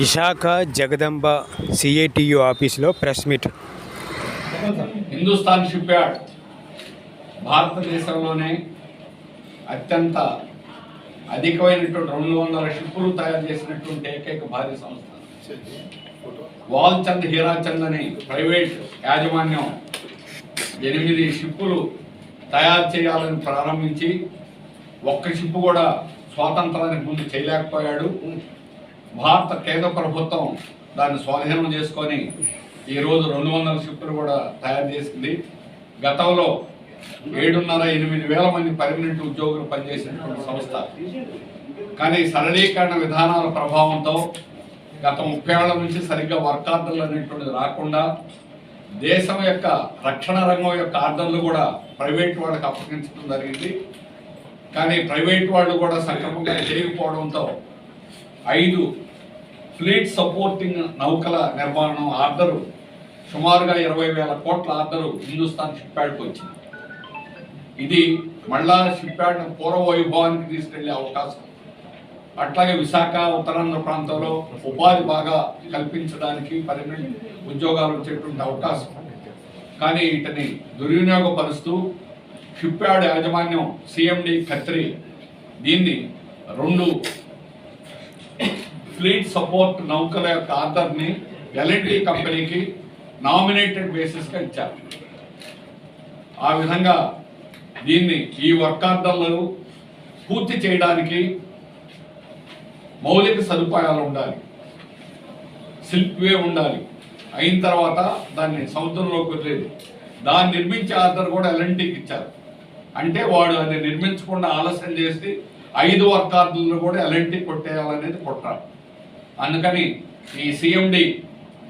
Visakha Jagadamba C I T U ఆఫీసులో press meet. Hindustan shipyard భారతదేశంలోనే అత్యంత అధికమైనటువంటి రెండు వందల షిప్పులు తయారు చేసినటువంటి ఏకైక భారీ సంస్థ. వాల్చంద్ హీరాచంద్ అని ప్రైవేట్ యాజమాన్యం ఎనిమిది షిప్పులు తయారు చేయాలని ప్రారంభించి ఒక్క షిప్పు కూడా స్వాతంత్రానికి ముందు చేయలేకపోయాడు. భారత కేంద్ర ప్రభుత్వం దాన్ని స్వాధీనం చేసుకొని ఈరోజు రెండు వందల షిప్పులు కూడా తయారు చేసింది. గతంలో ఏడున్నర ఎనిమిది వేల మంది పర్మనెంట్ ఉద్యోగులు పనిచేసినటువంటి సంస్థ. కానీ సరళీకరణ విధానాల ప్రభావంతో గత ముప్పై ఏళ్ళ నుంచి సరిగ్గా వర్క్ ఆర్డర్లు అనేటువంటిది రాకుండా దేశం యొక్క రక్షణ రంగం యొక్క ఆర్డర్లు కూడా ప్రైవేట్ వాళ్ళకి అప్పగించడం జరిగింది. కానీ ప్రైవేట్ వాళ్ళు కూడా సక్రమంగా చేయకపోవడంతో ఐదు ఫ్లీట్ సపోర్టింగ్ నౌకల నిర్మాణం ఆర్డరు సుమారుగా ఇరవై వేల కోట్ల ఆర్డరు హిందుస్థాన్ షిప్ యార్డ్కి వచ్చింది. ఇది మళ్ళా షిప్ యార్డ్ పూర్వ వైభవానికి తీసుకెళ్ళే అవకాశం. అట్లాగే విశాఖ ఉత్తరాంధ్ర ప్రాంతంలో ఉపాధి బాగా కల్పించడానికి పర్మనెంట్ ఉద్యోగాలు వచ్చేటువంటి అవకాశం. కానీ వీటిని దుర్వినియోగపరుస్తూ షిప్ యార్డ్ యాజమాన్యం సిఎండి ఖత్రి దీన్ని రెండు ఫ్లీట్ సపోర్ట్ నౌకల యొక్క ఆర్డర్ని ఎల్ఎన్టీ కంపెనీకి నామినేటెడ్ బేసిస్గా ఇచ్చారు. ఆ విధంగా దీన్ని ఈ వర్క్ ఆర్డర్లను పూర్తి చేయడానికి మౌలిక సదుపాయాలు ఉండాలి. సిల్క్ వే ఉండాలి. అయిన తర్వాత దాన్ని సముద్రంలోకి వదిలేదు. దాన్ని నిర్మించే ఆర్డర్ కూడా ఎల్ఎన్టీకి ఇచ్చారు. అంటే వాడు అది నిర్మించకుండా ఆలస్యం చేసి ఐదు వర్క్ కూడా ఎల్ఎన్టీ కొట్టేయాలనేది కొట్టాడు అందుకని ఈ సిఎండి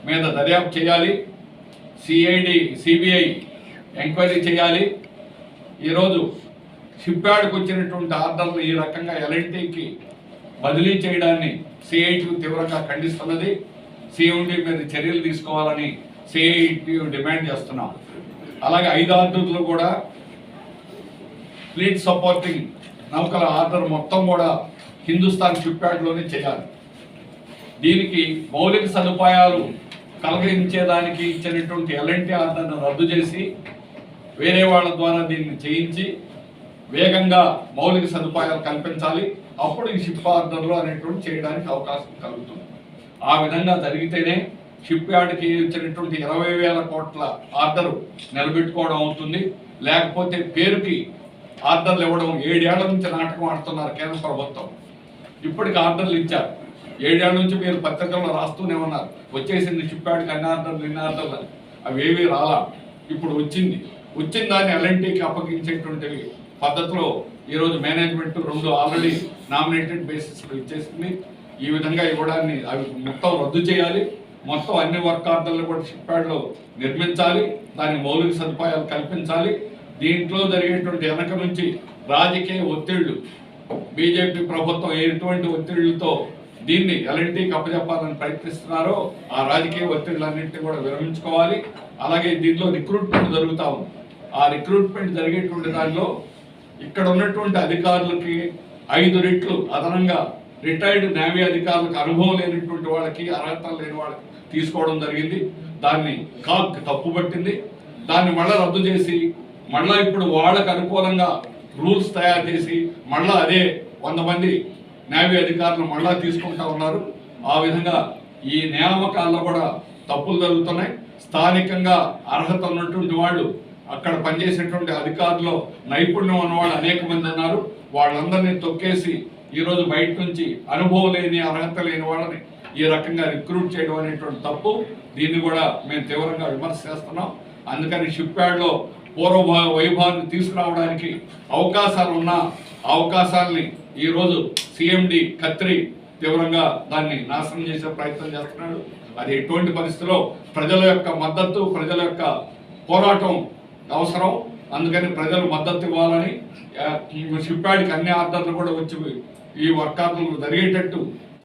మీద దర్యాప్తు చేయాలి. సిఐడి సిబిఐ ఎంక్వైరీ చేయాలి. ఈరోజు షిప్యార్డ్కి వచ్చినటువంటి ఆర్డర్లు ఈ రకంగా ఎల్ఎన్టీకి బదిలీ చేయడాన్ని సిఐటి తీవ్రంగా ఖండిస్తున్నది. సిఎండి మీద చర్యలు తీసుకోవాలని సిఐటి డిమాండ్ చేస్తున్నాం. అలాగే ఐదు ఆర్డర్లు కూడా ఫ్లీట్ సపోర్టింగ్ నౌకల ఆర్డర్ మొత్తం కూడా హిందుస్థాన్ షిప్యార్డ్లోనే చేయాలి. దీనికి మౌలిక సదుపాయాలు కలిగించేదానికి ఇచ్చినటువంటి ఎల్ఎన్టీ ఆర్డర్ను రద్దు చేసి వేరే వాళ్ళ ద్వారా దీన్ని చేయించి వేగంగా మౌలిక సదుపాయాలు కల్పించాలి. అప్పుడు ఈ షిప్ ఆర్డర్లు అనేటువంటి చేయడానికి అవకాశం కలుగుతుంది. ఆ విధంగా జరిగితేనే షిప్ యార్డ్కి ఇచ్చినటువంటి ఇరవై వేల కోట్ల ఆర్డర్ నిలబెట్టుకోవడం అవుతుంది. లేకపోతే పేరుకి ఆర్డర్లు ఇవ్వడం ఏడేళ్ళ నుంచి నాటకం ఆడుతున్నారు కేంద్ర ప్రభుత్వం. ఇప్పటికి ఆర్డర్లు ఇచ్చారు. ఏడేళ్ళ నుంచి మీరు పత్రికల్లో రాస్తూనే ఉన్నారు. వచ్చేసింది షిప్ యార్డ్కి నిన్నార్థం అని. అవి ఏవి రాలా. ఇప్పుడు వచ్చింది. వచ్చిన దాన్ని ఎల్ఎన్టీకి అప్పగించేటువంటి పద్ధతిలో ఈరోజు మేనేజ్మెంట్ రెండు ఆల్రెడీ నామినేటెడ్ బేసిస్లో ఇచ్చేసింది. ఈ విధంగా ఇవ్వడాన్ని అవి మొత్తం రద్దు చేయాలి. మొత్తం అన్ని వర్క్ ఆర్డర్లు కూడా షిప్యార్డ్లో నిర్మించాలి. దాని మౌలిక సదుపాయాలు కల్పించాలి. దీంట్లో జరిగేటువంటి వెనక నుంచి రాజకీయ ఒత్తిళ్ళు బీజేపీ ప్రభుత్వం ఎటువంటి ఒత్తిళ్ళతో దీన్ని ఎల్ఎన్టీకి అప్పచెప్పాలని ప్రయత్నిస్తున్నారో ఆ రాజకీయ ఒత్తిళ్ళన్నింటినీ కూడా విరమించుకోవాలి. అలాగే దీంట్లో రిక్రూట్మెంట్ జరుగుతా ఉంది. ఆ రిక్రూట్మెంట్ జరిగేటువంటి దానిలో ఇక్కడ ఉన్నటువంటి అధికారులకి ఐదు రెట్లు అదనంగా రిటైర్డ్ నేవీ అధికారులకు అనుభవం లేనటువంటి వాళ్ళకి అర్హత లేని వాళ్ళకి తీసుకోవడం జరిగింది. దాన్ని కాక్ తప్పు పట్టింది. దాన్ని మళ్ళీ రద్దు చేసి మళ్ళీ ఇప్పుడు వాళ్ళకు అనుకూలంగా రూల్స్ తయారు చేసి మళ్ళీ అదే వంద మంది నేవీ అధికారులు మళ్ళా తీసుకుంటా ఉన్నారు. ఆ విధంగా ఈ నియామకాల్లో కూడా తప్పులు జరుగుతున్నాయి. స్థానికంగా అర్హత ఉన్నటువంటి వాళ్ళు అక్కడ పనిచేసేటువంటి అధికారులు నైపుణ్యం ఉన్నవాళ్ళు అనేక మంది ఉన్నారు. వాళ్ళందరినీ తొక్కేసి ఈరోజు బయట నుంచి అనుభవం లేని అర్హత లేని వాళ్ళని ఈ రకంగా రిక్రూట్ చేయడం అనేటువంటి తప్పు. దీన్ని కూడా మేము తీవ్రంగా విమర్శ చేస్తున్నాం. అందుకని షిప్ యార్డ్లో పూర్వ వైభవాన్ని తీసుకురావడానికి అవకాశాలు ఉన్న అవకాశాలని ఈరోజు సిఎండి కత్రి తీవ్రంగా దాన్ని నాశనం చేసే ప్రయత్నం చేస్తున్నాడు. అది ఎటువంటి పరిస్థితిలో ప్రజల యొక్క మద్దతు ప్రజల యొక్క పోరాటం అవసరం. అందుకని ప్రజలు మద్దతు ఇవ్వాలని షిప్యార్డ్కి ఈ అన్ని ఆర్డర్లు కూడా వచ్చి ఈ వర్క్ జరిగేటట్టు